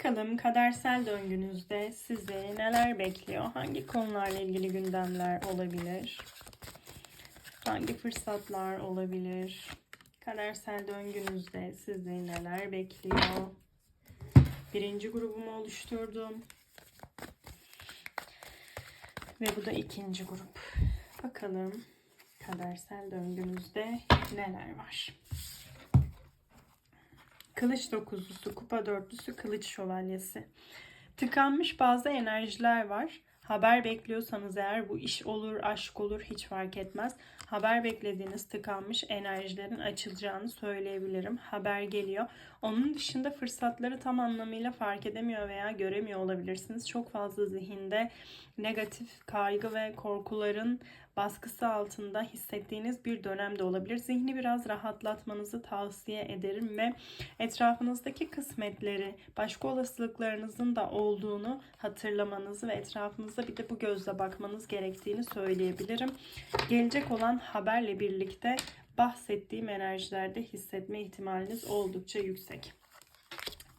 Bakalım kadersel döngünüzde sizi neler bekliyor? Hangi konularla ilgili gündemler olabilir? Hangi fırsatlar olabilir? Kadersel döngünüzde sizi neler bekliyor? Birinci grubumu oluşturdum. Ve bu da ikinci grup. Bakalım kadersel döngünüzde neler var? Kılıç dokuzlusu, kupa dörtlüsü, kılıç şövalyesi. Tıkanmış bazı enerjiler var. Haber bekliyorsanız eğer bu iş olur, aşk olur hiç fark etmez. Haber beklediğiniz tıkanmış enerjilerin açılacağını söyleyebilirim. Haber geliyor. Onun dışında fırsatları tam anlamıyla fark edemiyor veya göremiyor olabilirsiniz. Çok fazla zihinde negatif kaygı ve korkuların baskısı altında hissettiğiniz bir dönemde olabilir. Zihni biraz rahatlatmanızı tavsiye ederim ve etrafınızdaki kısmetleri, başka olasılıklarınızın da olduğunu hatırlamanızı ve etrafınıza bir de bu gözle bakmanız gerektiğini söyleyebilirim. Gelecek olan haberle birlikte bahsettiğim enerjilerde hissetme ihtimaliniz oldukça yüksek.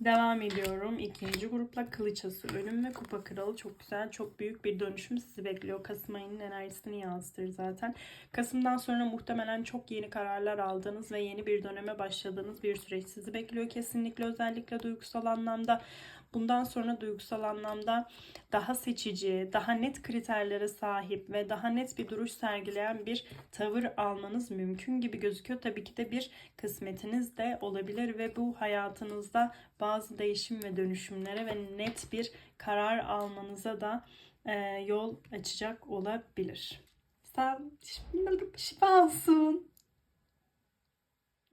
Devam ediyorum. İkinci grupla Kılıçası Ölüm ve Kupa Kralı çok güzel, çok büyük bir dönüşüm sizi bekliyor. Kasım ayının enerjisini yansıtır zaten. Kasım'dan sonra muhtemelen çok yeni kararlar aldığınız ve yeni bir döneme başladığınız bir süreç sizi bekliyor. Kesinlikle özellikle duygusal anlamda. Bundan sonra duygusal anlamda daha seçici, daha net kriterlere sahip ve daha net bir duruş sergileyen bir tavır almanız mümkün gibi gözüküyor. Tabii ki de bir kısmetiniz de olabilir ve bu hayatınızda bazı değişim ve dönüşümlere ve net bir karar almanıza da e, yol açacak olabilir. Sen şifa olsun.